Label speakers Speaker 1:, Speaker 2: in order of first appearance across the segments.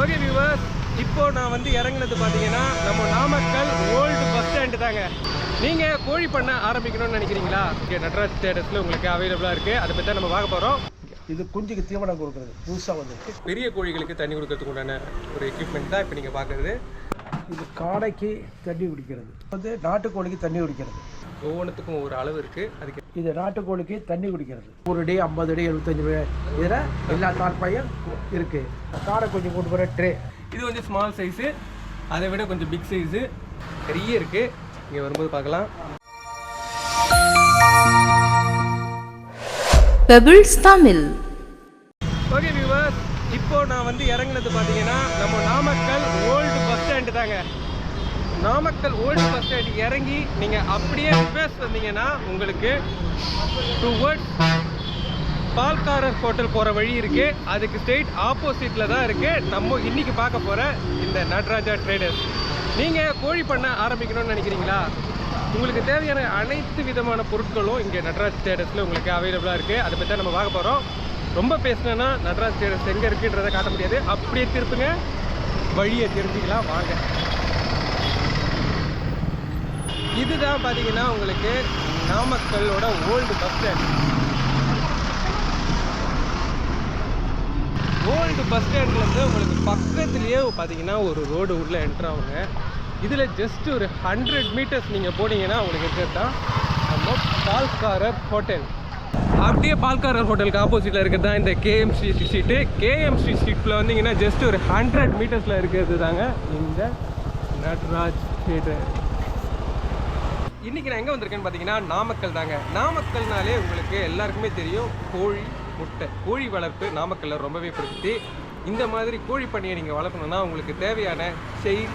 Speaker 1: Okay viewers இப்போ நான் வந்து இறங்குனது பார்த்தீங்கன்னா நம்ம நாமக்கல் ஓல்டு பஸ் ஸ்டாண்டு தாங்க. நீங்கள் கோழி பண்ண ஆரம்பிக்கணும்னு நினைக்கிறீங்களா? இங்கே நட்ராஜ் ஸ்டேட்டஸில் உங்களுக்கு அவைலபிளாக இருக்குது அதை பற்றி தான் நம்ம பார்க்க போகிறோம்
Speaker 2: இது குஞ்சுக்கு தீவனம் கொடுக்குறது. புதுசாக வந்திருக்கு
Speaker 1: பெரிய கோழிகளுக்கு தண்ணி கொடுக்கறதுக்கு உண்டான ஒரு எக்யூப்மெண்ட் தான் இப்போ நீங்கள் பார்க்குறது.
Speaker 2: இது காடைக்கு தண்ணி குடிக்கிறது. வந்து நாட்டுக்கோழிக்கு தண்ணி குடிக்கிறது.
Speaker 1: ஒவ்வொன்றுத்துக்கும் ஒரு அளவு இருக்குது அதுக்கு
Speaker 2: இது நாட்டுக்கோழிக்கு தண்ணி குடிக்கிறது. ஒரு அடி ஐம்பது அடி எழுபத்தஞ்சு இதில் எல்லா தாழ்பாயும் இருக்குது காடை குஞ்சு கொண்டு போகிற ட்ரே.
Speaker 1: இது வந்து ஸ்மால் சைஸு அதை விட கொஞ்சம் பிக் சைஸு நிறைய இருக்குது இங்கே வரும்போது பார்க்கலாம்.
Speaker 3: பெபிள்ஸ் தமிழ்
Speaker 1: ஓகே வியூவர்ஸ் இப்போ நான் வந்து இறங்குனது பார்த்தீங்கன்னா நம்ம நாமக்கல் ஓல்டு பஸ் ஸ்டாண்டு தாங்க. நாமக்கல் ஓல்டு பஸ் ஸ்டாண்ட் இறங்கி நீங்கள் அப்படியே ரிவர்ஸ் வந்தீங்கன்னா உங்களுக்கு டுவர்ட்ஸ் பால்காரர் ஹோட்டல் போகிற வழி இருக்குது அதுக்கு ஸ்ட்ரெயிட் ஆப்போசிட்டில் தான் இருக்குது நம்ம இன்றைக்கி பார்க்க போகிற இந்த நடராஜா ட்ரேடர்ஸ் நீங்கள் கோழி பண்ண ஆரம்பிக்கணும்னு நினைக்கிறீங்களா? உங்களுக்கு தேவையான அனைத்து விதமான பொருட்களும் இங்கே நடராஜ் ஸ்டேட்டஸில் உங்களுக்கு அவைலபிளாக இருக்குது அதை பற்றி நம்ம பார்க்க போகிறோம் ரொம்ப பேசினேன்னா நடராஜ் ஸ்டேட்டஸ் எங்கே இருக்குன்றதை காட்ட முடியாது. அப்படியே திருப்புங்க. வழியை தெரிஞ்சுக்கலாம் வாங்க. இதுதான் பார்த்தீங்கன்னா உங்களுக்கு நாமக்கல்லோட old bus stand. Old bus ஸ்டாண்ட்லேருந்து உங்களுக்கு பக்கத்துலேயே பார்த்தீங்கன்னா ஒரு ரோடு உள்ளே என்ட்ரு ஆகுங்க. இதில் ஜஸ்ட் ஒரு ஹண்ட்ரட் மீட்டர்ஸ் நீங்கள் போனீங்கன்னா உங்களுக்கு இருக்கிறது தான் நம்ம பால்காரர் ஹோட்டல் அப்படியே பால்காரர் ஹோட்டலுக்கு ஆப்போசிட்டில் இருக்கிறது தான் இந்த கேஎம்சி ஸ்ட்ரீட்டு கேஎம்சி ஸ்ட்ரீட்டில் வந்தீங்கன்னா ஜஸ்ட் ஒரு ஹண்ட்ரட் மீட்டர்ஸில் இருக்கிறது தாங்க இந்த நட்ராஜ் தேட்டர் இன்றைக்கி நான் எங்கே வந்திருக்கேன்னு பார்த்தீங்கன்னா நாமக்கல் தாங்க. நாமக்கல்னாலே உங்களுக்கு எல்லாருக்குமே தெரியும் கோழி முட்டை. கோழி வளர்ப்பு நாமக்கல்ல ரொம்பவே பிடித்து இந்த மாதிரி கோழி பண்ணையை நீங்கள் வளர்க்கணுன்னா உங்களுக்கு தேவையான செயின்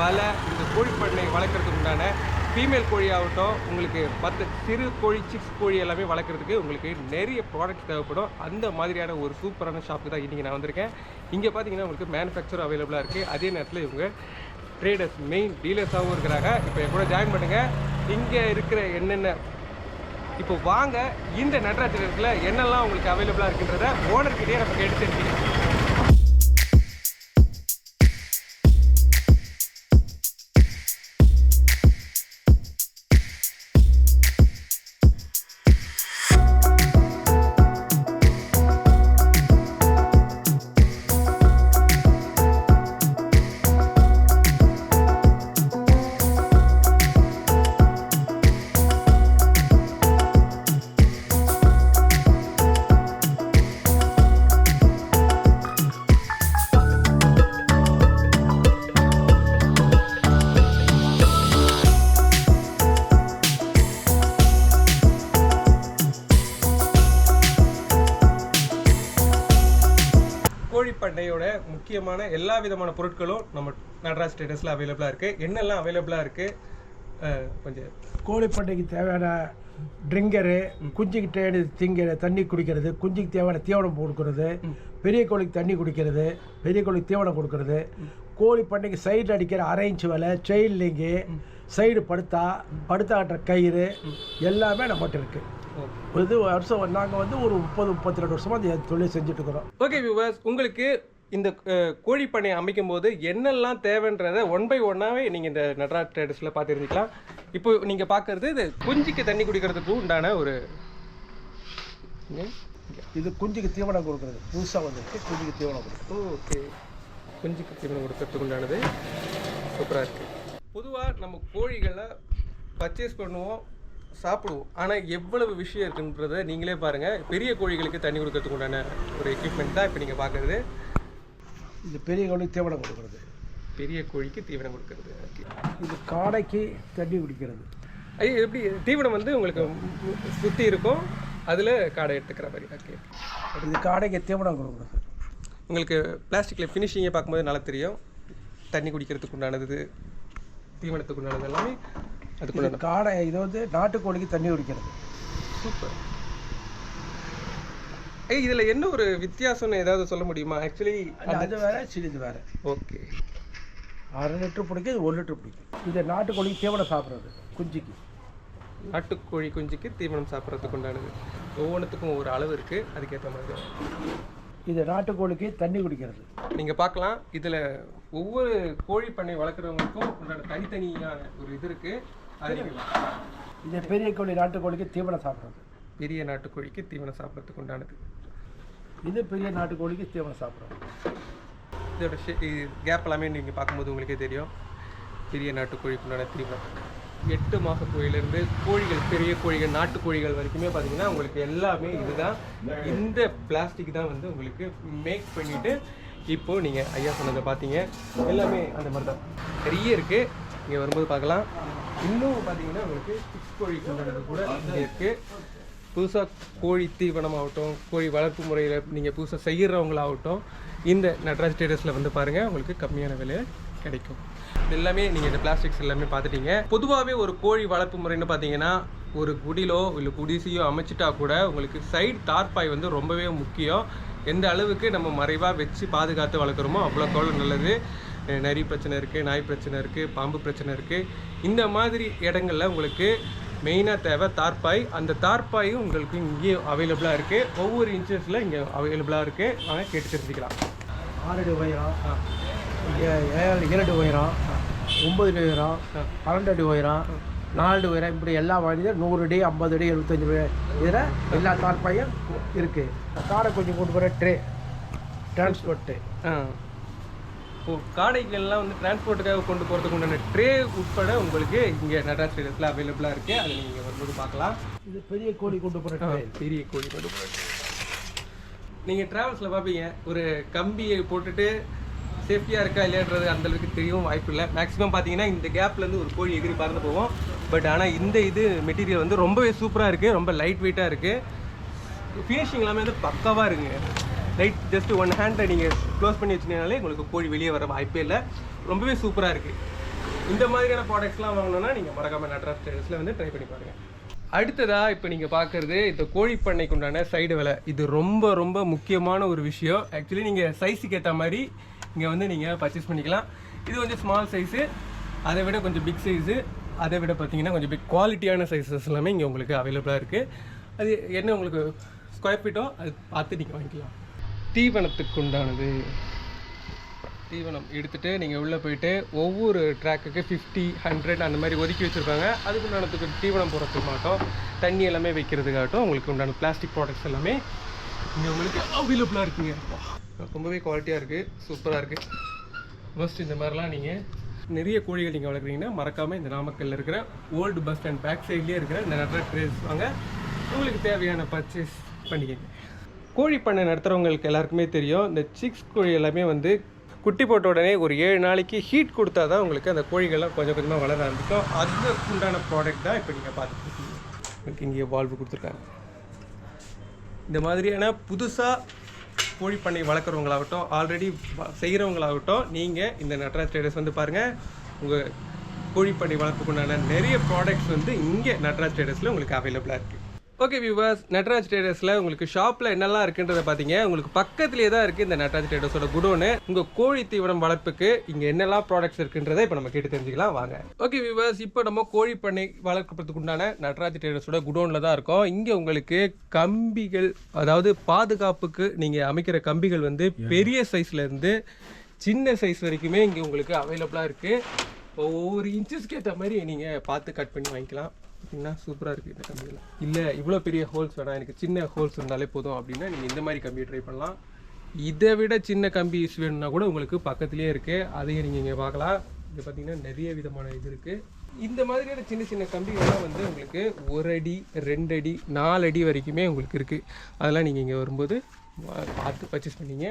Speaker 1: வலை இந்த கோழி பண்ணை வளர்க்குறதுக்கு உண்டான ஃபீமேல் கோழி ஆகட்டும் உங்களுக்கு மற்ற சிறு கோழி சிக்ஸ் கோழி எல்லாமே வளர்க்குறதுக்கு உங்களுக்கு நிறைய ப்ராடக்ட்ஸ் தேவைப்படும். அந்த மாதிரியான ஒரு சூப்பரான ஷாப்புக்கு தான் இன்றைக்கி நான் வந்திருக்கேன். இங்கே பார்த்தீங்கன்னா உங்களுக்கு மேனுஃபேக்சர் அவைலபிளாக இருக்குது அதே நேரத்தில் இவங்க ட்ரேடர்ஸ் மெயின் டீலர்ஸாகவும் இருக்கிறாங்க. இப்போ என் கூட ஜாயின் பண்ணுங்கள் இங்கே இருக்கிற என்னென்ன இப்போ வாங்க இந்த நட்ராஜ் ட்ரேடர்ஸில் என்னெல்லாம் உங்களுக்கு அவைலபிளாக இருக்குன்றத ஓனர்கிட்டே நம்ம கேட்டு தெரிஞ்சுக்கலாம் கோழி பண்ணையோட முக்கியமான எல்லா விதமான பொருட்களும் நம்ம நடராஜ் ஸ்டேட்டஸில் அவைலபிளாக இருக்குது என்னெல்லாம் அவைலபிளாக இருக்குது கொஞ்சம்
Speaker 2: கோழிப்பண்டைக்கு தேவையான ட்ரிங்கரு குஞ்சுக்கு தேவையான திங்க தண்ணி குடிக்கிறது குஞ்சுக்கு தேவையான தீவனம் கொடுக்கறது பெரிய கோழிக்கு தண்ணி குடிக்கிறது பெரிய கோழிக்கு தீவனம் கொடுக்கறது. கோழி பண்ணைக்கு சைடில் அடிக்கிற அரை இன்ச் வலை செயின் லிங்கு சைடு படுத்தா படுத்தா கட்டுற கயிறு எல்லாமே நம்மகிட்ட இருக்குது இது வருஷம் நாங்கள் வந்து ஒரு முப்பது முப்பத்தி ரெண்டு வருஷமாக இந்த தொழில் செஞ்சுட்டு இருக்கிறோம்.
Speaker 1: ஓகே வியூவர்ஸ் உங்களுக்கு இந்த கோழி பண்ணை அமைக்கும் போது என்னெல்லாம் தேவைன்றதை ஒன் பை ஒன்னாவே நீங்கள் இந்த நடராஜ் ட்ரேடர்ஸில் பார்த்து தெரிஞ்சுக்கலாம் இப்போ நீங்கள் பார்க்குறது இது குஞ்சுக்கு தண்ணி குடிக்கிறதுக்கு உண்டான ஒரு.
Speaker 2: இது குஞ்சுக்கு தீவனம் கொடுக்குறது. புதுசாக வந்திருக்கு. குஞ்சுக்கு தீவனம் கொடுக்குறது.
Speaker 1: ஓகே. குஞ்சுக்கு தீவனம் கொடுக்கறதுக்கு உண்டானது. சூப்பராக இருக்குது பொதுவாக நம்ம கோழிகளை பர்ச்சேஸ் பண்ணுவோம் சாப்பிடுவோம். ஆனால் எவ்வளவு விஷயம் இருக்குன்றதை நீங்களே பாருங்கள் பெரிய கோழிகளுக்கு தண்ணி கொடுக்கறதுக்கு உண்டான ஒரு எக்யூப்மெண்ட் தான் இப்போ நீங்கள் பார்க்குறது.
Speaker 2: இது பெரிய கோழிக்கு தீவனம் கொடுக்குறது.
Speaker 1: பெரிய கோழிக்கு தீவனம் கொடுக்கறது. ஓகே
Speaker 2: இது காடைக்கு தண்ணி குடிக்கிறது.
Speaker 1: ஐயோ எப்படி? தீவனம் வந்து உங்களுக்கு சுற்றி இருக்கும். அதில் காடை எடுத்துக்கிற மாதிரி. ஓகே
Speaker 2: இது காடைக்கு தீவனம் கொடுக்குறது.
Speaker 1: உங்களுக்கு பிளாஸ்டிக்கில் ஃபினிஷிங்கை பார்க்கும்போது நல்லா தெரியும். தண்ணி குடிக்கிறதுக்கு உண்டானது தீவனத்துக்கு உண்டானது எல்லாமே அதுக்கு
Speaker 2: இது காடை இது வந்து நாட்டுக்கோழிக்கு தண்ணி குடிக்கிறது.
Speaker 1: சூப்பர். ஏய் இதில் என்ன ஒரு வித்தியாசம்னு ஏதாவது சொல்ல முடியுமா? ஆக்சுவலி
Speaker 2: அது வேற சிறிது வேற.
Speaker 1: ஓகே
Speaker 2: அரை லிட்டர் பிடிக்கும் இது ஒரு லிட்டர் பிடிக்கும். இது நாட்டுக்கோழிக்கு தீவனம் சாப்பிட்றது குஞ்சுக்கு.
Speaker 1: நாட்டுக்கோழி குஞ்சுக்கு தீவனம் சாப்பிட்றதுக்கு உண்டானது ஒவ்வொன்றுத்துக்கும் ஒரு அளவு இருக்குது அதுக்கேற்ற மாதிரி.
Speaker 2: இது நாட்டுக்கோழிக்கு தண்ணி குடிக்கிறது.
Speaker 1: நீங்கள் பார்க்கலாம். இதில் ஒவ்வொரு கோழி பண்ணை வளர்க்குறவங்களுக்கும் உண்டான தனித்தனியான ஒரு இது இருக்குது அது
Speaker 2: இது பெரிய கோழி நாட்டுக்கோழிக்கு தீவனம் சாப்பிட்றது.
Speaker 1: பெரிய நாட்டுக்கோழிக்கு தீவனம் சாப்பிட்றதுக்கு உண்டானது.
Speaker 2: இது பெரிய நாட்டுக்கோழிக்கு தீவனம் சாப்பிட்றது.
Speaker 1: இதோட கேப் எல்லாமே நீங்கள் பார்க்கும்போது உங்களுக்கே தெரியும். பெரிய நாட்டுக்கோழிக்கு உண்டான தீவனம். எட்டு மாத கோழிலேருந்து கோழிகள் பெரிய கோழிகள் நாட்டு கோழிகள் வரைக்குமே பார்த்தீங்கன்னா உங்களுக்கு எல்லாமே இதுதான். இந்த பிளாஸ்டிக் தான் வந்து உங்களுக்கு மேக் பண்ணிவிட்டு இப்போது நீங்கள் ஐயா சொன்னதை பார்த்தீங்க எல்லாமே அந்த மாதிரி தான் நிறைய இருக்குது இங்கே வரும்போது பார்க்கலாம். இன்னும் பார்த்தீங்கன்னா உங்களுக்கு சிக்ஸ் கோழி உண்டானது கூட இங்கே இருக்குது புதுசாக கோழி தீவனம் ஆகட்டும் கோழி வளர்ப்பு முறையில் நீங்கள் புதுசாக செய்கிறவங்களாகட்டும் இந்த நட்ராஜ் ஸ்டேட்டஸில் வந்து பாருங்கள் உங்களுக்கு கம்மியான விலையை கிடைக்கும். இது எல்லாமே நீங்கள் இந்த பிளாஸ்டிக்ஸ் எல்லாமே பார்த்துட்டீங்க. பொதுவாகவே ஒரு கோழி வளர்ப்பு முறைன்னு பார்த்தீங்கன்னா ஒரு குடிலோ இல்லை குடிசையோ அமைச்சிட்டா கூட உங்களுக்கு சைடு தார்பாய் வந்து ரொம்பவே முக்கியம். எந்த அளவுக்கு நம்ம மறைவாக வச்சு பாதுகாத்து வளர்க்குறோமோ அவ்வளோக்கு அவ்வளோ நல்லது. நரி பிரச்சனை இருக்குது நாய் பிரச்சனை இருக்குது பாம்பு பிரச்சனை இருக்குது இந்த மாதிரி இடங்கள்ல உங்களுக்கு மெயினாக தேவை தார்பாய். அந்த தார்பாயும் உங்களுக்கு இங்கேயும் அவைலபிளாக இருக்குது ஒவ்வொரு இன்ச்சஸில் இங்கே அவைலபிளாக இருக்குது வாங்க கேட்டு தெரிஞ்சுக்கலாம்.
Speaker 2: ஆறு ஏ- ஏழு ஏழு உயரம் ஒம்பது அடி உயரம் பன்னெண்டு அடி உயரம் நாலு அடி உயரம் இப்படி எல்லா வழியும் நூறு அடி ஐம்பது அடி எழுபத்தஞ்சு இதில் எல்லா தார்ப்பாயும் இருக்குது காடை கொஞ்சம் கொண்டு போகிற ட்ரே டிரான்ஸ்போர்ட்டு
Speaker 1: ஆ. ஓ காடைகள்லாம் வந்து டிரான்ஸ்போர்ட்டுக்காக கொண்டு போகிறதுக்கு உண்டான ட்ரே உட்பட உங்களுக்கு இங்கே நடராஜ் ட்ரேடர்ஸில் அவைலபிளாக இருக்குது அதை நீங்கள் வரும்போது பார்க்கலாம்.
Speaker 2: இது பெரிய கோழி கொண்டு போகிற ட்ரே.
Speaker 1: பெரிய கோழி கொண்டு நீங்கள் ட்ராவல்ஸில் பார்ப்பீங்க ஒரு கம்பியை போட்டுட்டு சேஃப்டியாக இருக்கா இல்லையான்றது அந்தளவுக்கு தெரியவும் வாய்ப்பு இல்லை. மேக்ஸிமம் பார்த்தீங்கன்னா இந்த கேப்லேருந்து ஒரு கோழி எகிரி பறந்து போவோம் பட் ஆனால் இந்த இது மெட்டீரியல் வந்து ரொம்பவே சூப்பராக இருக்குது ரொம்ப லைட் வெயிட்டாக இருக்குது ஃபினிஷிங் எல்லாமே வந்து பக்காவாக இருக்குங்க. லைட் ஜஸ்ட் ஒன் ஹேண்டை நீங்கள் க்ளோஸ் பண்ணி வச்சிங்கனாலே உங்களுக்கு கோழி வெளியே வர வாய்ப்பே இல்லை. ரொம்பவே சூப்பராக இருக்குது இந்த மாதிரியான ப்ராடக்ட்ஸ்லாம் வாங்கணும்னா நீங்கள் மறக்காமல் நட்ராஸ் ட்ரேடர்ஸில் வந்து ட்ரை பண்ணி பாருங்கள் அடுத்ததாக இப்போ நீங்கள் பார்க்குறது இந்த கோழி பண்ணைக்கு உண்டான சைடு விலை. இது ரொம்ப ரொம்ப முக்கியமான ஒரு விஷயம். ஆக்சுவலி நீங்கள் சைஸுக்கு ஏற்ற மாதிரி இங்கே வந்து நீங்கள் பர்ச்சேஸ் பண்ணிக்கலாம். இது கொஞ்சம் ஸ்மால் சைஸு அதை விட கொஞ்சம் பிக் சைஸு அதை விட பார்த்தீங்கன்னா கொஞ்சம் பிக் குவாலிட்டியான சைஸஸ் எல்லாமே இங்கே உங்களுக்கு அவைலபிளாக இருக்குது அது என்ன உங்களுக்கு ஸ்கொயர் ஃபீட்டோ அது பார்த்து நீங்கள் வாங்கிக்கலாம். தீவனத்துக்கு உண்டானது. தீவனம் எடுத்துகிட்டு நீங்கள் உள்ளே போயிட்டு ஒவ்வொரு ட்ராக்குக்கு ஃபிஃப்டி ஹண்ட்ரட் அந்த மாதிரி ஒதுக்கி வச்சுருப்பாங்க அதுக்கு உண்டானதுக்கு தீவனம் போடுறதுக்கு மாட்டோம் தண்ணி எல்லாமே வைக்கிறதுக்காகட்டும் உங்களுக்கு உண்டான பிளாஸ்டிக் ப்ராடக்ட்ஸ் எல்லாமே இங்கே உங்களுக்கு அவைலபிளாக இருக்குங்க. ரொம்பவே குவாலிட்டியாக இருக்குது சூப்பராக இருக்குது ஃபஸ்ட் இந்த மாதிரிலாம் நீங்கள் நிறைய கோழிகள் நீங்கள் வளர்க்குறீங்கன்னா மறக்காமல் இந்த நாமக்கல்லில் இருக்கிற ஓல்டு பஸ் ஸ்டாண்ட் பேக் சைட்லேயே இருக்கிற இந்த நிறைய ட்ரேஸ் வாங்க. உங்களுக்கு தேவையான பர்ச்சேஸ் பண்ணிக்கங்க. கோழி பண்ணை நடத்துகிறவங்களுக்கு எல்லாருக்குமே தெரியும் இந்த சிக்ஸ் கோழி எல்லாமே வந்து குட்டி போட்ட உடனே ஒரு ஏழு நாளைக்கு ஹீட் கொடுத்தா தான் உங்களுக்கு அந்த கோழிகள்லாம் கொஞ்சம் கொஞ்சமாக வளர ஆரம்பிக்கும். அதுக்கு உண்டான ப்ராடக்ட் தான் இப்போ நீங்கள் பார்த்துட்டு இருக்கீங்க. உங்களுக்கு இங்கே வால்வு கொடுத்துருக்காங்க. இந்த மாதிரியான புதுசாக கோழி பண்ணை வளர்க்குறவங்களாகட்டும் ஆல்ரெடி செய்கிறவங்களாகட்டும் நீங்கள் இந்த நட்ராஜ் ட்ரேடர்ஸ் வந்து பாருங்கள் உங்கள் கோழி பண்ணை வளர்ப்புக்குண்டான நிறைய ப்ராடக்ட்ஸ் வந்து இங்கே நட்ராஜ் ட்ரேடர்ஸில் உங்களுக்கு அவைலபிளாக இருக்குது ஓகே வியூவர்ஸ் நட்ராஜ் ட்ரேடர்ஸில் உங்களுக்கு ஷாப்பில் என்னெல்லாம் இருக்குன்றதை பார்த்தீங்க. உங்களுக்கு பக்கத்துலேயே தான் இருக்குது இந்த நட்ராஜ் ட்ரேடர்ஸோட குடோனு. உங்கள் கோழி தீவனம் வளர்ப்புக்கு இங்கே என்னெல்லாம் ப்ராடக்ட்ஸ் இருக்குன்றதை இப்போ நம்ம கேட்டு தெரிஞ்சுக்கலாம். வாங்க. ஓகே வியூவர்ஸ் இப்போ நம்ம கோழி பண்ணை வளர்க்கறதுக்கு உண்டான நட்ராஜ் ட்ரேடர்ஸோட குடோனில் தான் இருக்கோம். இங்கே உங்களுக்கு கம்பிகள் அதாவது பாதுகாப்புக்கு நீங்கள் அமைக்கிற கம்பிகள் வந்து பெரிய சைஸ்ல இருந்து சின்ன சைஸ் வரைக்குமே இங்கே உங்களுக்கு அவைலபிளாக இருக்குது ஒவ்வொரு இன்ச்சஸ்க்கு ஏற்ற மாதிரி நீங்கள் பார்த்து கட் பண்ணி வாங்கிக்கலாம். அப்படின்னா சூப்பராக இருக்குது இந்த கம்பியில். இல்லை இவ்வளோ பெரிய ஹோல்ஸ் வேணாம். எனக்கு சின்ன ஹோல்ஸ் இருந்தாலே போதும் அப்படின்னா நீங்கள் இந்த மாதிரி கம்பியை ட்ரை பண்ணலாம். இதை விட சின்ன கம்பிஸ் வேணும்னா கூட உங்களுக்கு பக்கத்துலேயே இருக்குது அதையும் நீங்கள் இங்கே பார்க்கலாம். இது பார்த்தீங்கன்னா நிறைய விதமான இது இருக்குது இந்த மாதிரியான சின்ன சின்ன கம்பிகள்லாம் வந்து உங்களுக்கு ஒரு அடி ரெண்டு அடி நாலு அடி வரைக்குமே உங்களுக்கு இருக்குது அதெல்லாம் நீங்கள் இங்கே வரும்போது பார்த்து பர்ச்சேஸ் பண்ணீங்க.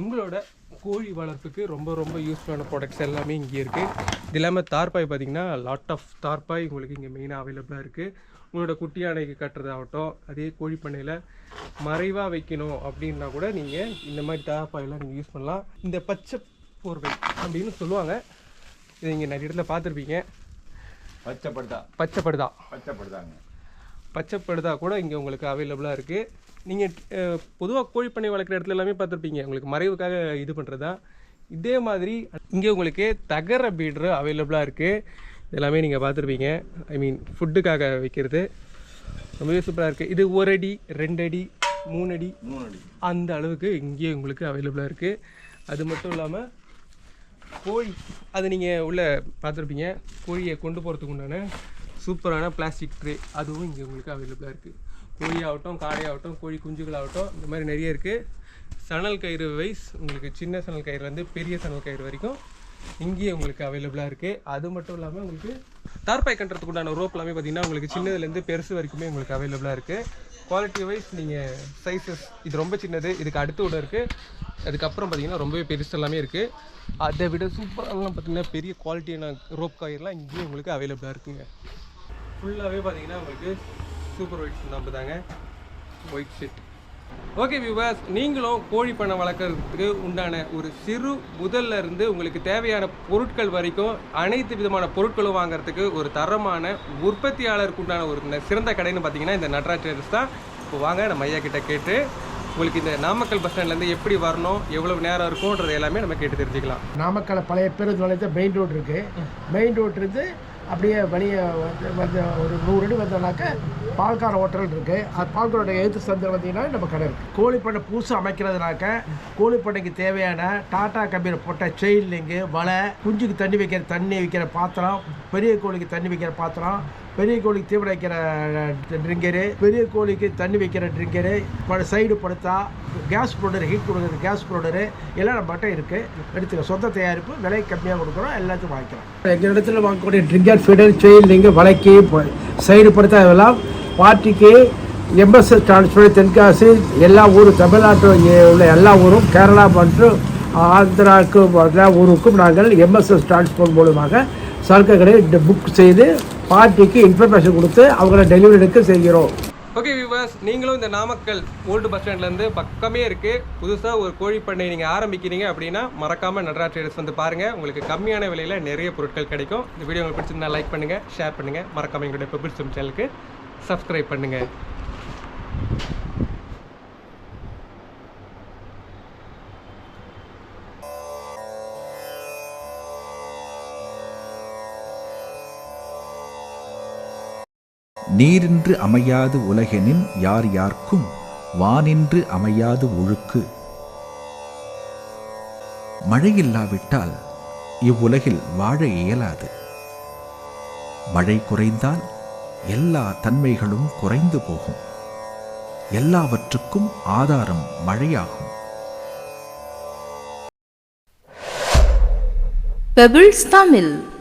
Speaker 1: உங்களோட கோழி வளர்ப்புக்கு ரொம்ப ரொம்ப யூஸ்ஃபுல்லான ப்ராடக்ட்ஸ் எல்லாமே இங்கே இருக்குது இது இல்லாமல் தார்பாய் பார்த்தீங்கன்னா லாட் ஆஃப் தார்பாய் உங்களுக்கு இங்கே மெயினாக அவைலபிளாக இருக்குது உங்களோட குட்டி யானைக்கு கட்டுறதாகட்டும் அதே கோழி பண்ணையில் மறைவாக வைக்கணும் அப்படின்னா கூட நீங்கள் இந்த மாதிரி தார்பாயெல்லாம் நீங்கள் யூஸ் பண்ணலாம். இந்த பச்சை போர்வை அப்படின்னு சொல்லுவாங்க. இதை நீங்கள் நிறைய இடத்துல பார்த்துருப்பீங்க.
Speaker 3: பச்சைப்படுதா
Speaker 1: பச்சைப்படுதா
Speaker 3: பச்சைப்படுதாங்க
Speaker 1: பச்சைப்படுதா கூட இங்கே உங்களுக்கு அவைலபிளாக இருக்குது நீங்கள் பொதுவாக கோழி பண்ணை வளர்க்குற இடத்துல எல்லாமே பார்த்துருப்பீங்க. உங்களுக்கு மறைவுக்காக இது பண்ணுறதா இதே மாதிரி இங்கே உங்களுக்கு தகர பீட்ரு அவைலபிளாக இருக்குது எல்லாமே நீங்கள் பார்த்துருப்பீங்க. ஐ மீன் ஃபுட்டுக்காக வைக்கிறது. ரொம்பவே சூப்பராக இருக்குது இது ஒரு அடி ரெண்டு அடி மூணு அடி?
Speaker 3: மூணு அடி.
Speaker 1: அந்த அளவுக்கு இங்கேயே உங்களுக்கு அவைலபிளாக இருக்குது அது மட்டும் இல்லாமல் கோழி அது நீங்கள் உள்ளே பார்த்துருப்பீங்க. கோழியை கொண்டு போகிறதுக்கு உண்டான சூப்பரான பிளாஸ்டிக் ட்ரே அதுவும் இங்கே உங்களுக்கு அவைலபிளாக இருக்குது கோழியாகட்டும் காடையாகட்டும் கோழி குஞ்சுகளாகட்டும் இந்த மாதிரி நிறைய இருக்குது சணல் கயிறு வைஸ் உங்களுக்கு சின்ன சணல் கயிறுலேருந்து பெரிய சணல் கயிறு வரைக்கும் இங்கேயே உங்களுக்கு அவைலபிளாக இருக்குது அது மட்டும் இல்லாமல் உங்களுக்கு தார்பாய் கட்டுறதுக்கு உண்டான ரோப் எல்லாமே பார்த்தீங்கன்னா உங்களுக்கு சின்னதுலேருந்து பெருசு வரைக்குமே உங்களுக்கு அவைலபிளாக இருக்குது குவாலிட்டி வைஸ் நீங்கள் சைஸஸ் இது ரொம்ப சின்னது இதுக்கு அடுத்து விட இருக்குது அதுக்கப்புறம் பார்த்தீங்கன்னா ரொம்பவே பெருசு எல்லாமே இருக்குது அதை விட சூப்பராகலாம் பார்த்தீங்கன்னா பெரிய குவாலிட்டியான ரோப் காயர்லாம் இங்கேயும் உங்களுக்கு அவைலபிளாக இருக்குங்க. ஃபுல்லாகவே பார்த்தீங்கன்னா உங்களுக்கு சூப்பர் ஒயிட் தான் தாங்க. White sheet. ஓகே வியூவர்ஸ் நீங்களும் கோழி பண்ணை வளர்க்குறதுக்கு உண்டான ஒரு சிறு முதல்ல இருந்து உங்களுக்கு தேவையான பொருட்கள் வரைக்கும் அனைத்து விதமான பொருட்களும் வாங்குறதுக்கு ஒரு தரமான உற்பத்தியாளருக்கு உண்டான ஒரு சிறந்த கடைன்னு பார்த்தீங்கன்னா இந்த நட்ராஜ் ட்ரேடர்ஸ் தான். இப்போ வாங்க நம்ம ஐயா கிட்ட கேட்டு உங்களுக்கு இந்த நாமக்கல் பஸ் ஸ்டாண்ட்லேருந்து எப்படி வரணும் எவ்வளவு நேரம் இருக்கும்ன்றது எல்லாமே நம்ம கேட்டு தெரிஞ்சுக்கலாம்.
Speaker 2: நாமக்கல் பழைய பேருந்து நிலையத்தில் மெயின் ரோடு இருக்குது மெயின் ரோடு இருந்து அப்படியே வெளியே வந்து வந்து ஒரு நூறு அடி வந்தோம்னாக்க பால்கார ஹோட்டல் இருக்குது அது பால்காரோட எழுத்து சந்தை வந்தீங்கன்னா நம்ம கடை இருக்குது கோழிப்பண்ணை பூசு அமைக்கிறதுனாக்க கோழிப்பண்ணைக்கு தேவையான டாடா கம்பெனி போட்ட செயின் லிங்கு வலை குஞ்சுக்கு தண்ணி வைக்கிற தண்ணி வைக்கிற பாத்திரம் பெரிய கோழிக்கு தண்ணி வைக்கிற பாத்திரம் பெரிய கோழிக்கு தீவனம் வைக்கிற ட்ரிங்கரு பெரிய கோழிக்கு தண்ணி வைக்கிற ட்ரிங்கரு சைடு படுத்தா கேஸ் ப்ரோடர் ஹீட் கொடுக்குறது கேஸ் ப்ரோடரு எல்லாம் நம்மகிட்ட இருக்குது எடுத்துக்க சொந்த தயாரிப்பு விலை கம்மியாக கொடுக்குறோம் எல்லாத்தையும் வாங்கிக்கிறோம். எங்கள் இடத்துல வாங்கக்கூடிய ட்ரிங்கர் ஃபீடர் செயின் நீங்கள் வலைக்கு சைடு படுத்தா இதெல்லாம் பார்ட்டிக்கு எம்எஸ்எஸ் டிரான்ஸ்போர்ட் தென்காசி எல்லா ஊரும் தமிழ்நாட்டு உள்ள எல்லா ஊரும் கேரளா மற்றும் ஆந்திராவுக்கு எல்லா ஊருக்கும் நாங்கள் எம்எஸ்எஸ் டிரான்ஸ்போர்ட் மூலமாக சரக்குகளை புக் செய்து பார்ட்டிக்கு இன்ஃபர்மேஷன் கொடுத்து அவங்கள டெலிவரி எடுக்க செய்கிறோம்.
Speaker 1: ஓகே வியூவர்ஸ் நீங்களும் இந்த நாமக்கல் ஓல்டு பஸ் ஸ்டாண்ட்லேருந்து பக்கமே இருக்குது புதுசாக ஒரு கோழி பண்ணை நீங்கள் ஆரம்பிக்கிறீங்க அப்படின்னா மறக்காமல் நடராஜ் ட்ரேடர்ஸ் வந்து பாருங்கள் உங்களுக்கு கம்மியான விலையில் நிறைய பொருட்கள் கிடைக்கும். இந்த வீடியோ உங்களுக்கு பிடிச்சிருந்தா லைக் பண்ணுங்கள் ஷேர் பண்ணுங்கள் மறக்காமல் எங்களுடைய பிபிள்ஸ் சேனலுக்கு சப்ஸ்கிரைப் பண்ணுங்கள்
Speaker 4: நீரின்று அமையாது உலகெனின் யார் யார்க்கும் வானின்று அமையாது ஒழுக்கு. மழையில்லாவிட்டால் இவ்வுலகில் வாழ இயலாது. மழை குறைந்தால் எல்லா தன்மைகளும் குறைந்து போகும். எல்லாவற்றுக்கும் ஆதாரம் மழையாகும்.
Speaker 5: பெபிள்ஸ் தமிழ்